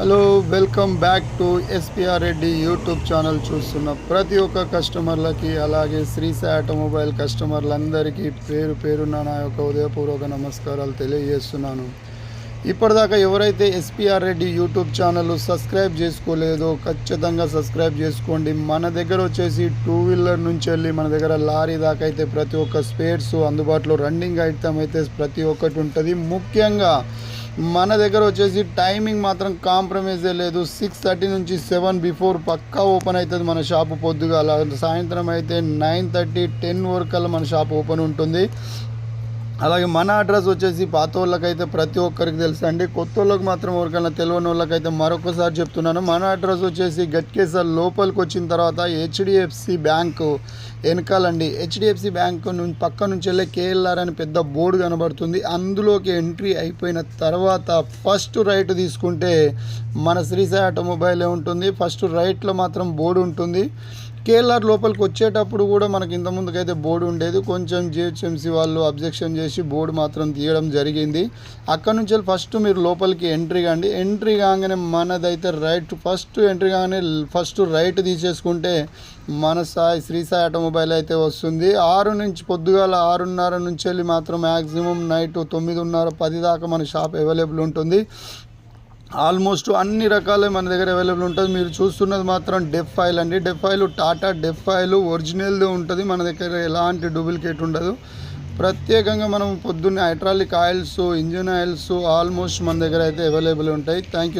Hello welcome back to SPR Reddy YouTube channel చూస్తున్న ప్రతి ఒక్క కస్టమర్లకి అలాగే శ్రీసాయి ఆటోమొబైల్ కస్టమర్లందరికీ పేరు పేరున నా యొక్క ఉదయపూర్వక నమస్కారాలు తెలియజేస్తున్నాను. ఇప్పటిదాకా ఎవరైతే SPR Reddy YouTube channel subscribe చేసుకోలేదో ఖచ్చితంగా సబ్స్క్రైబ్ చేసుకోండి. మన దగ్గర వచ్చేసి టూ వీలర్ నుంచి వెళ్ళి మన దగ్గర లారీ దాకా అయితే ప్రతి ఒక్క స్పేర్స్ అందుబాటులో రన్నింగ్ ఐటమ్ అయితే ప్రతి ఒక్కటి ఉంటుంది. ముఖ్యంగా మన దగ్గర వచ్చేసి టైమింగ్ మాత్రం కాంప్రమైజే లేదు. సిక్స్ థర్టీ నుంచి సెవెన్ బిఫోర్ పక్కా ఓపెన్ అవుతుంది మన షాపు పొద్దుగాల. సాయంత్రం అయితే నైన్ థర్టీ టెన్ వరకు మన షాప్ ఓపెన్ ఉంటుంది. అలాగే మన అడ్రస్ వచ్చేసి పాత వాళ్ళకైతే ప్రతి ఒక్కరికి తెలుసు అండి. కొత్త వాళ్ళకి మాత్రం ఎవరికైనా తెలియని వాళ్ళకైతే మరొకసారి చెప్తున్నాను. మన అడ్రస్ వచ్చేసి గట్కేసర్ లోపలికి వచ్చిన తర్వాత హెచ్డిఎఫ్సి బ్యాంకు వెనకాలండి. హెచ్డిఎఫ్సి బ్యాంక్ నుంచి పక్క నుంచి వెళ్ళే కేఎల్ఆర్ అని పెద్ద బోర్డు కనబడుతుంది. అందులోకి ఎంట్రీ అయిపోయిన తర్వాత ఫస్ట్ రైట్ తీసుకుంటే మన శ్రీసాయి ఆటోమొబైలే ఉంటుంది. ఫస్ట్ రైట్లో మాత్రం బోర్డు ఉంటుంది. కేఎల్ఆర్ లోపలికి వచ్చేటప్పుడు కూడా మనకి ఇంత ముందుకైతే బోర్డు ఉండేది. కొంచెం జిహెచ్ఎంసీ వాళ్ళు అబ్జెక్షన్ చేసి బోర్డు మాత్రం తీయడం జరిగింది. అక్కడ నుంచి ఫస్ట్ మీరు లోపలికి ఎంట్రీ కాండి. ఎంట్రీ కాగానే మనదైతే రైట్ ఫస్ట్ ఎంట్రీ కాగానే ఫస్ట్ రైట్ తీసేసుకుంటే మన సాయి శ్రీ సాయి ఆటోమొబైల్ అయితే వస్తుంది. ఆరు నుంచి పొద్దుగాల ఆరున్నర నుంచి వెళ్ళి మాత్రం మ్యాక్సిమం నైట్ తొమ్మిదిన్నర పది దాకా మన షాప్ అవైలబుల్ ఉంటుంది. ఆల్మోస్ట్ అన్ని రకాల మన దగ్గర అవైలబుల్ ఉంటుంది. మీరు చూస్తున్నది మాత్రం డెఫ్ ఆయిల్ అండి. DEF oil Tata DEF oil ఒరిజినల్ది ఉంటుంది. మన దగ్గర ఎలాంటి డూప్లికేట్ ఉండదు. ప్రత్యేకంగా మనం పొద్దున్నే hydraulic oils engine oils almost మన దగ్గర అయితే అవైలబుల్ ఉంటాయి. Thank you